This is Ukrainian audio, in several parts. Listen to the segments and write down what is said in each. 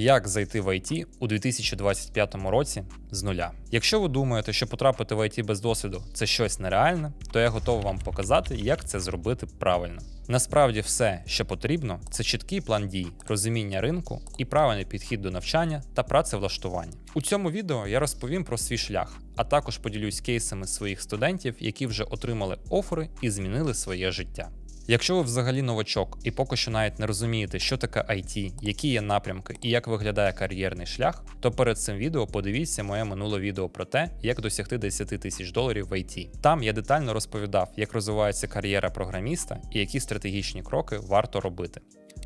Як зайти в IT у 2025 році з нуля? Якщо ви думаєте, що потрапити в IT без досвіду це щось нереальне, то я готовий вам показати, як це зробити правильно. Насправді, все, що потрібно, це чіткий план дій, розуміння ринку і правильний підхід до навчання та працевлаштування. У цьому відео я розповім про свій шлях, а також поділюсь кейсами своїх студентів, які вже отримали офери і змінили своє життя. Якщо ви взагалі новачок і поки що навіть не розумієте, що таке IT, які є напрямки і як виглядає кар'єрний шлях, то перед цим відео подивіться моє минуле відео про те, як досягти 10 тисяч доларів в IT. Там я детально розповідав, як розвивається кар'єра програміста і які стратегічні кроки варто робити.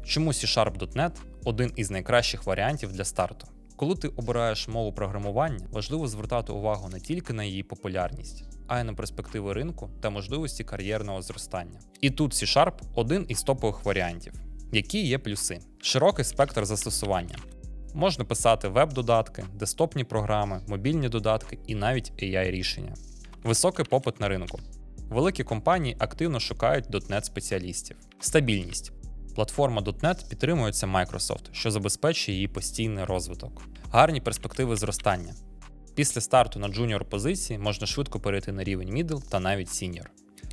Чому C-Sharp.net один із найкращих варіантів для старту. Коли ти обираєш мову програмування, важливо звертати увагу не тільки на її популярність, а й на перспективи ринку та можливості кар'єрного зростання. І тут C-Sharp один із топових варіантів. Які є плюси? Широкий спектр застосування. Можна писати веб-додатки, десктопні програми, мобільні додатки і навіть AI-рішення. Високий попит на ринку. Великі компанії активно шукають .NET спеціалістів. Стабільність. Платформа .NET підтримується Microsoft, що забезпечує її постійний розвиток. Гарні перспективи зростання. Після старту на джуніор позиції можна швидко перейти на рівень middle та навіть senior.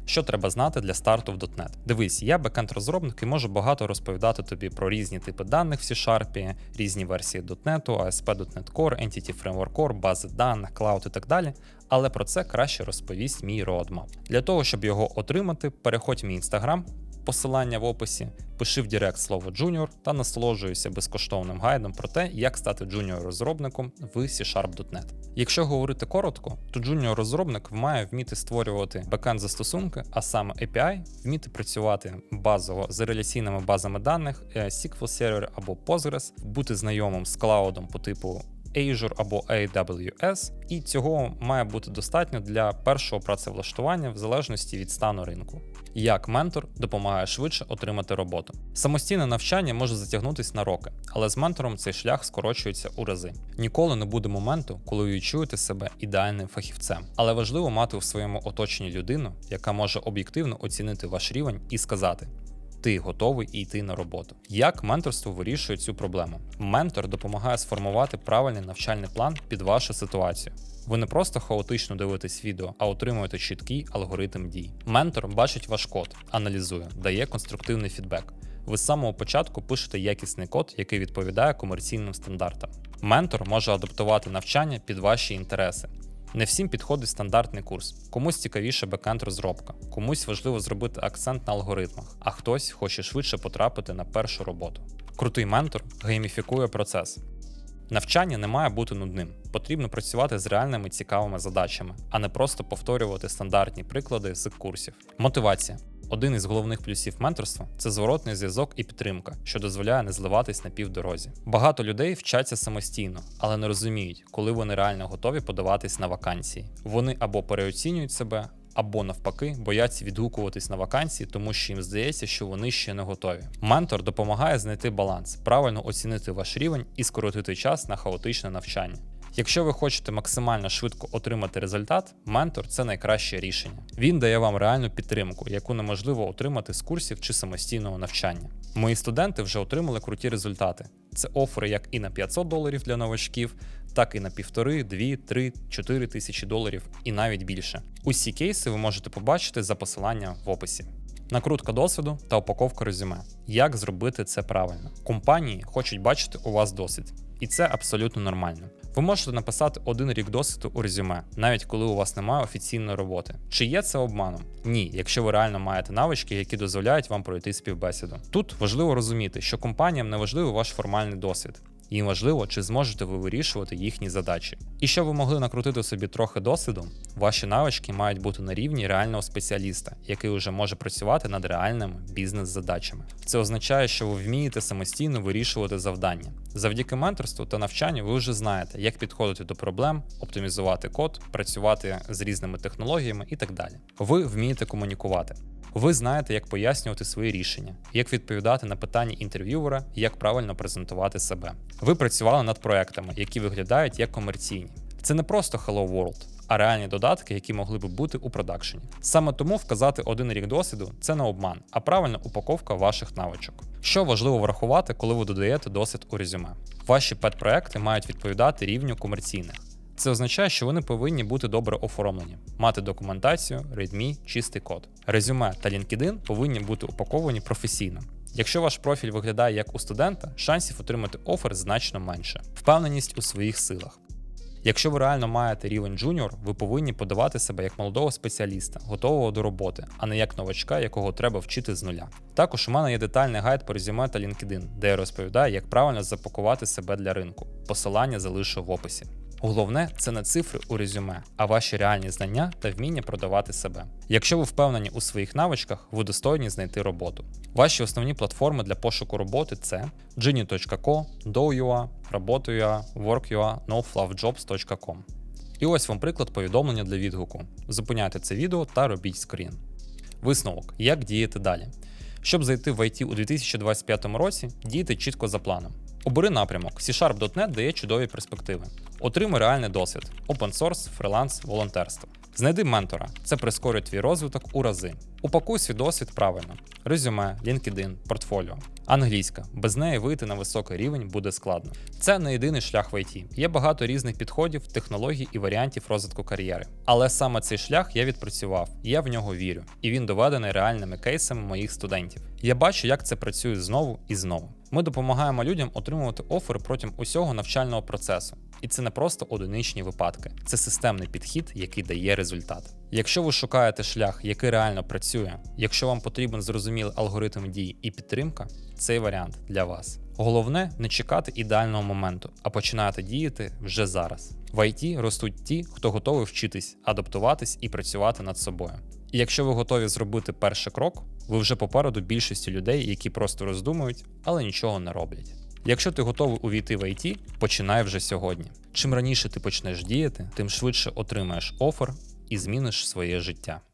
Що треба знати для старту в .NET? Дивись, я бекенд-розробник і можу багато розповідати тобі про різні типи даних в C-Sharp, різні версії .NET, ASP.NET Core, Entity Framework Core, бази даних, клауд і так далі. Але про це краще розповість мій roadmap. Для того, щоб його отримати, переходь в мій інстаграм, посилання в описі, пиши в Директ слово Junior та насолоджуйся безкоштовним гайдом про те, як стати джуніор-розробником в C-Sharp.net. Якщо говорити коротко, то джуніор-розробник має вміти створювати бекенд застосунки, а саме API, вміти працювати базово з реляційними базами даних, е, SQL Server або Postgres, бути знайомим з клаудом по типу Azure або AWS, і цього має бути достатньо для першого працевлаштування в залежності від стану ринку. Як ментор допомагає швидше отримати роботу. Самостійне навчання може затягнутися на роки, але з ментором цей шлях скорочується у рази. Ніколи не буде моменту, коли ви відчуєте себе ідеальним фахівцем, але важливо мати у своєму оточенні людину, яка може об'єктивно оцінити ваш рівень і сказати: ти готовий йти на роботу. Як менторство вирішує цю проблему? Ментор допомагає сформувати правильний навчальний план під вашу ситуацію. Ви не просто хаотично дивитесь відео, а отримуєте чіткий алгоритм дій. Ментор бачить ваш код, аналізує, дає конструктивний фідбек. Ви з самого початку пишете якісний код, який відповідає комерційним стандартам. Ментор може адаптувати навчання під ваші інтереси. Не всім підходить стандартний курс. Комусь цікавіше бекенд розробка, комусь важливо зробити акцент на алгоритмах, а хтось хоче швидше потрапити на першу роботу. Крутий ментор гейміфікує процес. Навчання не має бути нудним. Потрібно працювати з реальними цікавими задачами, а не просто повторювати стандартні приклади з курсів. Мотивація. Один із головних плюсів менторства це зворотний зв'язок і підтримка, що дозволяє не зливатись на півдорозі. Багато людей вчаться самостійно, але не розуміють, коли вони реально готові подаватись на вакансії. Вони або переоцінюють себе, або навпаки бояться відгукуватись на вакансії, тому що їм здається, що вони ще не готові. Ментор допомагає знайти баланс, правильно оцінити ваш рівень і скоротити час на хаотичне навчання. Якщо ви хочете максимально швидко отримати результат, ментор це найкраще рішення. Він дає вам реальну підтримку, яку неможливо отримати з курсів чи самостійного навчання. Мої студенти вже отримали круті результати. Це офери як і на 500 доларів для новачків, так і на півтори, дві, три, чотири тисячі доларів і навіть більше. Усі кейси ви можете побачити за посиланням в описі. Накрутка досвіду та упаковка резюме. Як зробити це правильно? Компанії хочуть бачити у вас досвід, і це абсолютно нормально. Ви можете написати один рік досвіду у резюме, навіть коли у вас немає офіційної роботи. Чи є це обманом? Ні, якщо ви реально маєте навички, які дозволяють вам пройти співбесіду. Тут важливо розуміти, що компаніям не важливий ваш формальний досвід. Їм важливо, чи зможете ви вирішувати їхні задачі. І щоб ви могли накрутити собі трохи досвіду, ваші навички мають бути на рівні реального спеціаліста, який вже може працювати над реальними бізнес-задачами. Це означає, що ви вмієте самостійно вирішувати завдання. Завдяки менторству та навчанню ви вже знаєте, як підходити до проблем, оптимізувати код, працювати з різними технологіями і так далі. Ви вмієте комунікувати. Ви знаєте, як пояснювати свої рішення, як відповідати на питання інтерв'юера, як правильно презентувати себе. Ви працювали над проектами, які виглядають як комерційні. Це не просто Hello World, а реальні додатки, які могли би бути у продакшені. Саме тому вказати один рік досвіду це не обман, а правильна упаковка ваших навичок. Що важливо врахувати, коли ви додаєте досвід у резюме? Ваші пет-проекти мають відповідати рівню комерційних. Це означає, що вони повинні бути добре оформлені, мати документацію, readme, чистий код. Резюме та LinkedIn повинні бути упаковані професійно. Якщо ваш профіль виглядає як у студента, шансів отримати офер значно менше. Впевненість у своїх силах. Якщо ви реально маєте рівень джуніор, ви повинні подавати себе як молодого спеціаліста, готового до роботи, а не як новачка, якого треба вчити з нуля. Також у мене є детальний гайд по резюме та LinkedIn, де я розповідаю, як правильно запакувати себе для ринку. Посилання залишу в описі. Головне це не цифри у резюме, а ваші реальні знання та вміння продавати себе. Якщо ви впевнені у своїх навичках, ви достойні знайти роботу. Ваші основні платформи для пошуку роботи це Genie.co, Do.ua, Roboto.ua, Work.ua, nofluffjobs.com. І ось вам приклад повідомлення для відгуку. Зупиняйте це відео та робіть скрін. Висновок: як діяти далі? Щоб зайти в IT у 2025 році, дійте чітко за планом. Обери напрямок. C-Sharp.net дає чудові перспективи. Отримай реальний досвід: open source, фриланс, волонтерство. Знайди ментора, це прискорить твій розвиток у рази. Упакуй свій досвід правильно: резюме, LinkedIn, портфоліо. Англійська. Без неї вийти на високий рівень буде складно. Це не єдиний шлях в IT. Є багато різних підходів, технологій і варіантів розвитку кар'єри. Але саме цей шлях я відпрацював, я в нього вірю, і він доведений реальними кейсами моїх студентів. Я бачу, як це працює знову і знову. Ми допомагаємо людям отримувати офери протягом усього навчального процесу. І це не просто одиничні випадки, це системний підхід, який дає результат. Якщо ви шукаєте шлях, який реально працює, якщо вам потрібен зрозумілий алгоритм дій і підтримка, цей варіант для вас. Головне не чекати ідеального моменту, а починати діяти вже зараз. В IT ростуть ті, хто готовий вчитись, адаптуватись і працювати над собою. І якщо ви готові зробити перший крок, ви вже попереду більшості людей, які просто роздумують, але нічого не роблять. Якщо ти готовий увійти в IT, починай вже сьогодні. Чим раніше ти почнеш діяти, тим швидше отримаєш офер і зміниш своє життя.